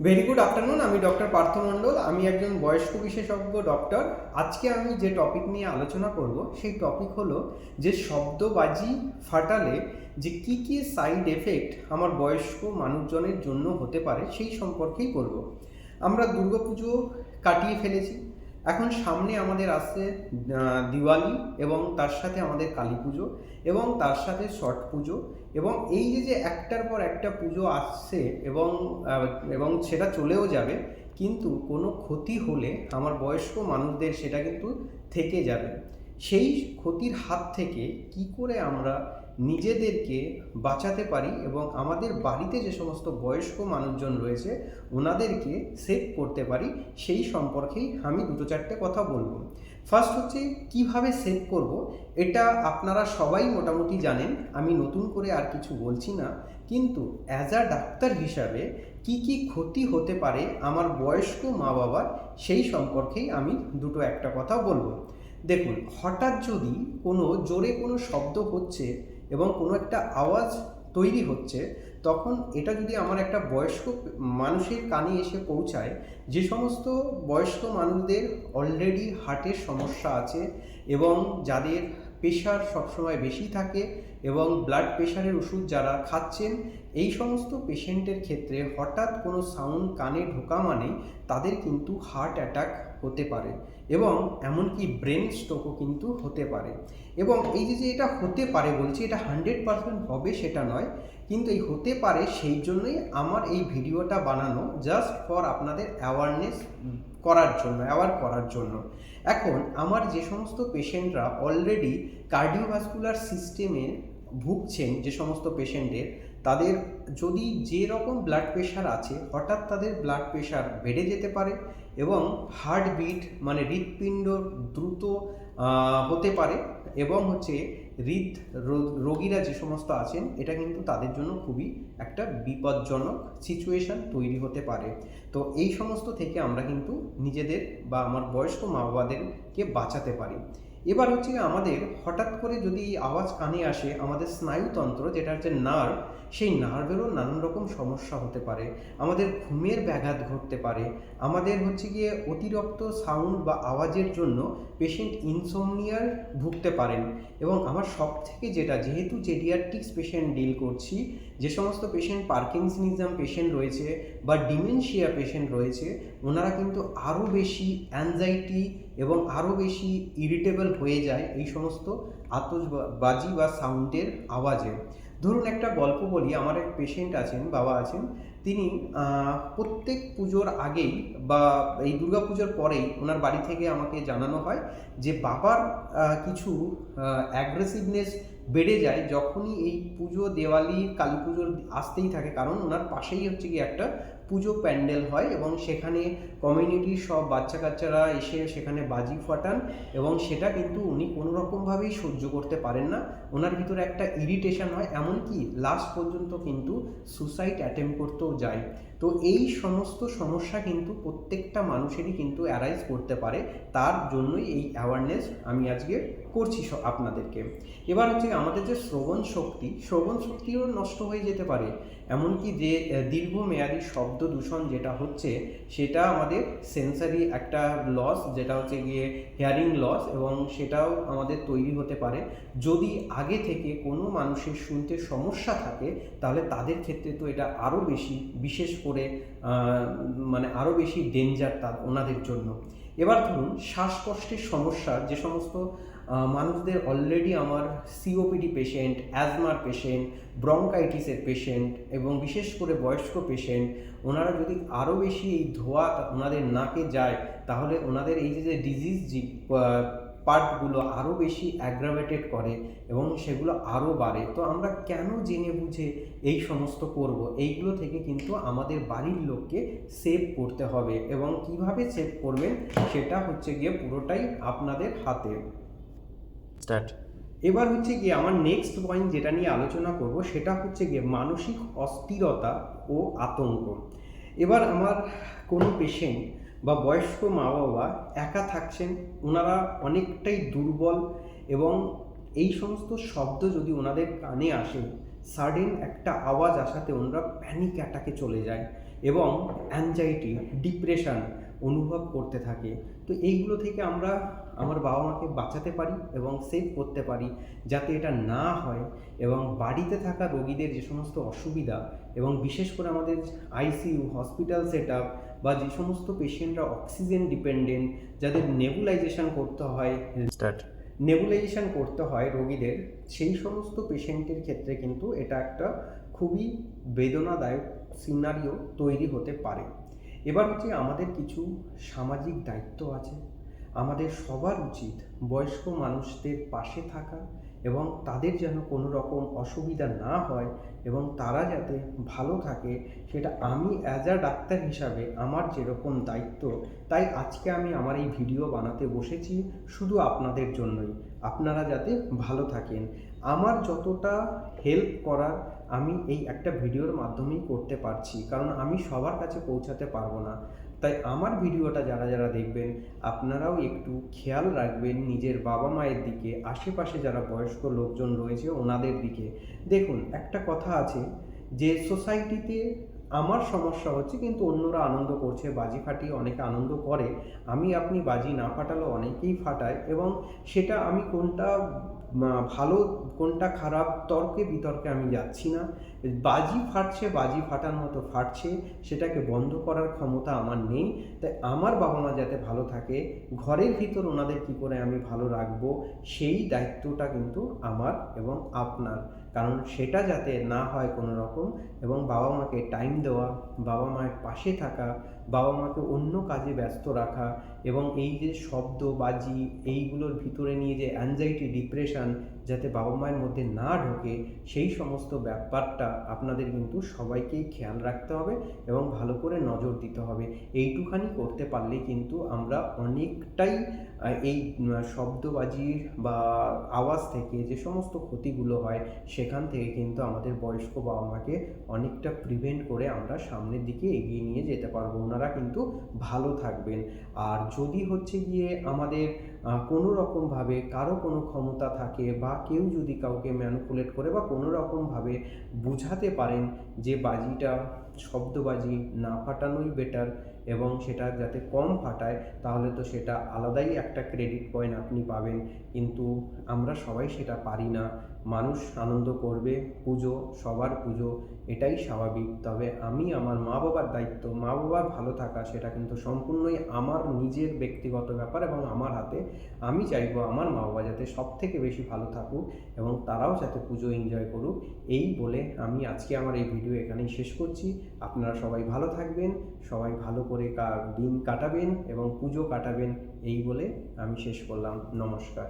Very good afternoon আমি doctor Partha Mondal, আমি একজন বয়স্ক বিশেষজ্ঞ ডক্টর আজকে আমি যে টপিক নিয়ে আলোচনা করব, সেই টপিক হলো যে শব্দবাজি ফাটালে যে কি কি সাইড এফেক্ট আমার বয়স্ক মানুষজনের জন্য হতে পারে, সেই সম্পর্কেই করব আমরা দুর্গাপুজো কাটিয়ে ফেলেছি এখন সামনে আমাদের আসছে দিওয়ালি এবং তার সাথে আমাদের কালী পুজো এবং তার সাথে ছট পুজো এবং এই যে যে একটার পর একটা পুজো আসছে এবং এবং সেটা চলেও যাবে, কিন্তু কোনো ক্ষতি হলে আমার বয়স্ক মানুষদের সেটা কিন্তু থেকে যাবে। সেই ক্ষতির হাত থেকে কি করে আমরা নিজেদেরকে বাঁচাতে পারি এবং আমাদের বাড়িতে যে সমস্ত বয়স্ক মানুষজন রয়েছে, ওনাদেরকে সেভ করতে পারি, সেই সম্পর্কেই আমি দুটো চারটে কথা বলব। ফার্স্ট হচ্ছে, কীভাবে সেভ করব? এটা আপনারা সবাই মোটামুটি জানেন, আমি নতুন করে আর কিছু বলছি না। কিন্তু অ্যাজ আ ডাক্তার হিসাবে কি কি ক্ষতি হতে পারে আমার বয়স্ক মা বাবার সেই সম্পর্কেই আমি দুটো একটা কথা বলব। দেখুন, হঠাৎ যদি কোনো জোরে কোনো শব্দ হচ্ছে এবং কোনো একটা আওয়াজ তৈরি হচ্ছে, তখন এটা যদি আমার একটা বয়স্ক মানুষের কানে এসে পৌঁছায়, যে সমস্ত বয়স্ক মানুষদের অলরেডি হার্টের সমস্যা আছে এবং যাদের প্রেশার সবসময় বেশি থাকে এবং ব্লাড প্রেশারের ওষুধ যারা খাচ্ছেন, এই সমস্ত পেশেন্টের ক্ষেত্রে হঠাৎ কোনো সাউন্ড কানে ঢোকা মানে তাদের কিন্তু হার্ট অ্যাটাক হতে পারে এবং এমনকি ব্রেন স্ট্রোকও কিন্তু হতে পারে। এবং এই যে এটা হতে পারে বলছি, এটা হান্ড্রেড পারসেন্ট হবে সেটা নয়। কিন্তু এই হতে পারে সেই জন্যই আমার এই ভিডিওটা বানানো জাস্ট ফর আপনাদের অ্যাওয়ারনেস করার জন্য অ্যাওয়ার করার জন্য। এখন আমার যে সমস্ত পেশেন্টরা অলরেডি কার্ডিওভাস্কুলার সিস্টেমে ভুগছেন, যে সমস্ত পেশেন্টের তাদের যদি যে রকম ব্লাড প্রেশার আছে, হঠাৎ তাদের ব্লাড প্রেশার বেড়ে যেতে পারে এবং হার্টবিট মানে হৃৎপিণ্ড দ্রুত হতে পারে এবং হচ্ছে হৃদ রোগীরা যে সমস্ত আছেন, এটা কিন্তু তাদের জন্য খুবই একটা বিপজ্জনক সিচুয়েশান তৈরি হতে পারে। তো এই সমস্ত থেকে আমরা কিন্তু নিজেদের বা আমার বয়স্ক মা বাবাদেরকে বাঁচাতে পারি। এবার হচ্ছে আমাদের হঠাৎ করে যদি আওয়াজ কানে আসে, আমাদের স্নায়ুতন্ত্র যেটা হচ্ছে নার্ভ সেই নার্ভেরও নানান রকম সমস্যা হতে পারে, আমাদের ঘুমের ব্যাঘাত ঘটতে পারে, আমাদের হচ্ছে গিয়ে অতিরিক্ত সাউন্ড বা আওয়াজের জন্য পেশেন্ট ইনসোমনিয়ার ভুগতে পারেন। এবং আমার সব থেকে যেটা, যেহেতু জেডিয়াট্রিক্স পেশেন্ট ডিল করছি, যে সমস্ত পেশেন্ট পার্কিনসনিজম পেশেন্ট রয়েছে বা ডিমেনশিয়া পেশেন্ট রয়েছে ওনারা কিন্তু আরও বেশি অ্যাংজাইটি এবং আরও বেশি ইরিটেবল হয়ে যায় এই সমস্ত আতসবাজি বা সাউন্ডের আওয়াজে। ধরুন একটা গল্প বলি, আমার এক পেশেন্ট আছেন, বাবা আছেন, তিনি প্রত্যেক পুজোর আগেই বা এই দুর্গা পুজোর পরেই ওনার বাড়ি থেকে আমাকে জানানো হয় যে বাবার কিছু অ্যাগ্রেসিভনেস বেড়ে যায় যখনই এই পুজো, দেওয়ালি, কালী পুজোর আসতেই থাকে। কারণ ওনার পাশেই হচ্ছে কি একটা পুজো প্যান্ডেল হয় এবং সেখানে কমিউনিটির সব বাচ্চা কাচ্চারা এসে সেখানে বাজি ফাটান এবং সেটা কিন্তু উনি কোনো রকমভাবেই সহ্য করতে পারেন না। ওনার ভিতরে একটা ইরিটেশন হয়, এমনকি লাস্ট পর্যন্ত কিন্তু সুসাইড অ্যাটেম্প করতেও যায়। তো এই সমস্ত সমস্যা কিন্তু প্রত্যেকটা মানুষেরই কিন্তু অ্যারাইজ করতে পারে। তার জন্যই এই অ্যাওয়ারনেস আমি আজকে করছি আপনাদেরকে। এবার হচ্ছে আমাদের যে শ্রবণ শক্তি, শ্রবণ শক্তিও নষ্ট হয়ে যেতে পারে। এমনকি যে দীর্ঘমেয়াদী শব্দ দূষণ যেটা হচ্ছে, সেটা আমাদের সেন্সারি একটা লস যেটা হচ্ছে গিয়ে হেয়ারিং লস এবং সেটাও আমাদের তৈরি হতে পারে। যদি আগে থেকে কোনো মানুষের শুনতে সমস্যা থাকে, তাহলে তাদের ক্ষেত্রে তো এটা আরও বেশি বিশেষ করে আহ, মানে আরও বেশি ডেঞ্জার তার ওনাদের জন্য। এবার ধরুন শ্বাসকষ্টের সমস্যা যে সমস্ত মানুষদের অলরেডি আমার সিওপিডি পেশেন্ট অ্যাজমার পেশেন্ট ব্রঙ্কাইটিসের পেশেন্ট এবং বিশেষ করে বয়স্ক পেশেন্ট ওনারা যদি আরও বেশি এই ধোঁয়া ওনাদের নাকে যায় তাহলে ওনাদের এই যে ডিজিজ পার্টগুলো আরও বেশি অ্যাগ্রাভেটেড করে এবং সেগুলো আরও বাড়ে। তো আমরা কেন জেনে বুঝে এই সমস্ত করব? এইগুলো থেকে কিন্তু আমাদের বাড়ির লোককে সেভ করতে হবে এবং কীভাবে সেভ করবেন সেটা হচ্ছে গিয়ে পুরোটাই আপনাদের হাতে। স্টার্ট এবার হচ্ছে গিয়ে আমার নেক্সট পয়েন্ট যেটা নিয়ে আলোচনা করব সেটা হচ্ছে গিয়ে মানসিক অস্থিরতা ও আতঙ্ক। এবার আমার কোনো পেশেন্ট বা বয়স্ক মা বাবা একা থাকছেন ওনারা অনেকটাই দুর্বল এবং এই সমস্ত শব্দ যদি ওনাদের কানে আসে সাডেন একটা আওয়াজ আসাতে ওনারা প্যানিক অ্যাটাকে চলে যায় এবং অ্যাংজাইটি ডিপ্রেশন অনুভব করতে থাকে। তো এইগুলো থেকে আমরা আমার বাবা মাকে বাঁচাতে পারি এবং সেভ করতে পারি যাতে এটা না হয় এবং বাড়িতে থাকা রোগীদের যে সমস্ত অসুবিধা এবং বিশেষ করে আমাদের আইসিইউ হসপিটাল সেট বা যে সমস্ত পেশেন্টরা অক্সিজেন ডিপেন্ডেন্ট যাদের নেবুলাইজেশন করতে হয় Start. নেবুলাইজেশন করতে হয় রোগীদের সেই সমস্ত পেশেন্টের ক্ষেত্রে কিন্তু এটা একটা খুবই বেদনাদায়ক সিনারিও তৈরি হতে পারে এবার হচ্ছে আমাদের কিছু সামাজিক দায়িত্ব আছে আমাদের সবার উচিত বয়স্ক মানুষদের পাশে থাকা এবং তাদের যেন কোনো রকম অসুবিধা না হয় এবং তারা যাতে ভালো থাকে, সেটা আমি অ্যাজ আ ডাক্তার হিসাবে আমার যেরকম দায়িত্ব, তাই আজকে আমি আমার এই ভিডিও বানাতে বসেছি শুধু আপনাদের জন্যই। আপনারা যাতে ভালো থাকেন। আমার যতটা হেল্প করার আমি এই একটা ভিডিওর মাধ্যমেই করতে পারছি। কারণ আমি সবার কাছে পৌঁছাতে পারব না। তাই আমার ভিডিওটা যারা যারা দেখবেন, আপনারাও একটু খেয়াল রাখবেন নিজের বাবা মায়ের দিকে, আশেপাশে যারা বয়স্ক লোকজন রয়েছে ওনাদের দিকে। দেখুন, একটা কথা আছে যে সোসাইটিতে আমার সমস্যা হচ্ছে কিন্তু অন্যরা আনন্দ করছে, বাজি ফাটিয়ে অনেকে আনন্দ করে। আমি, আপনি বাজি না ফাটালেও অনেকেই ফাটায় এবং সেটা আমি কোনটা ভালো কোনটা খারাপ তর্কে বিতর্কে আমি যাচ্ছি না। বাজি ফাটছে, বাজি ফাটার মতো ফাটছে, সেটাকে বন্ধ করার ক্ষমতা আমার নেই। তাই আমার বাবা মা যাতে ভালো থাকে, ঘরের ভিতর ওনাদের কী করে আমি ভালো রাখব, সেই দায়িত্বটা কিন্তু আমার এবং আপনার। কারণ সেটা যাতে না হয় কোনো রকম এবং বাবা মাকে টাইম দেওয়া, বাবা মায়ের পাশে থাকা, বাবা মাকে অন্য কাজে ব্যস্ত রাখা এবং এই যে শব্দ, বাজি এইগুলোর ভিতরে নিয়ে যে অ্যাংজাইটি ডিপ্রেশন যাতে বাবা মায়ের মধ্যে না ঢোকে, সেই সমস্ত ব্যাপারটা আপনাদের কিন্তু সবাইকেই খেয়াল রাখতে হবে এবং ভালো করে নজর দিতে হবে। এইটুখানি করতে পারলে কিন্তু আমরা অনেকটাই এই শব্দ শব্দবাজির বা আওয়াজ থেকে যে সমস্ত ক্ষতিগুলো হয়, সেখান থেকে কিন্তু আমাদের বয়স্ক বাবা মাকে অনেকটা প্রিভেন্ট করে আমরা সামনের দিকে এগিয়ে নিয়ে যেতে পারব। ওনারা কিন্তু ভালো থাকবেন। আর যদি হচ্ছে গিয়ে আমাদের কোনো রকমভাবে কারও কোনো ক্ষমতা থাকে বা কেউ যদি কাউকে ম্যানুপুলেট করে বা কোনো রকমভাবে বুঝাতে পারেন যে বাজিটা, শব্দবাজি না ফাটানোই বেটার এবং সেটা যাতে কম ফাটায়, তাহলে তো সেটা আলাদাই একটা ক্রেডিট পয়েন্ট আপনি পাবেন। কিন্তু আমরা সবাই সেটা পারি না। মানুষ আনন্দ করবে, পুজো, সবার পুজো, এটাই স্বাভাবিক। তবে আমি আমার মা বাবার দায়িত্ব মা বাবার ভালো থাকা, সেটা কিন্তু সম্পূর্ণই আমার নিজের ব্যক্তিগত ব্যাপার এবং আমার হাতে। আমি চাইব আমার মা বাবা যাতে সব থেকে বেশি ভালো থাকুক এবং তারাও যাতে পুজো এনজয় করুক। এই বলে আমি আজকে আমার এই ভিডিও এখানেই শেষ করছি। আপনারা সবাই ভালো থাকবেন, সবাই ভালো করে দিন কাটাবেন এবং পুজো কাটাবেন, এই বলে আমি শেষ করলাম। নমস্কার।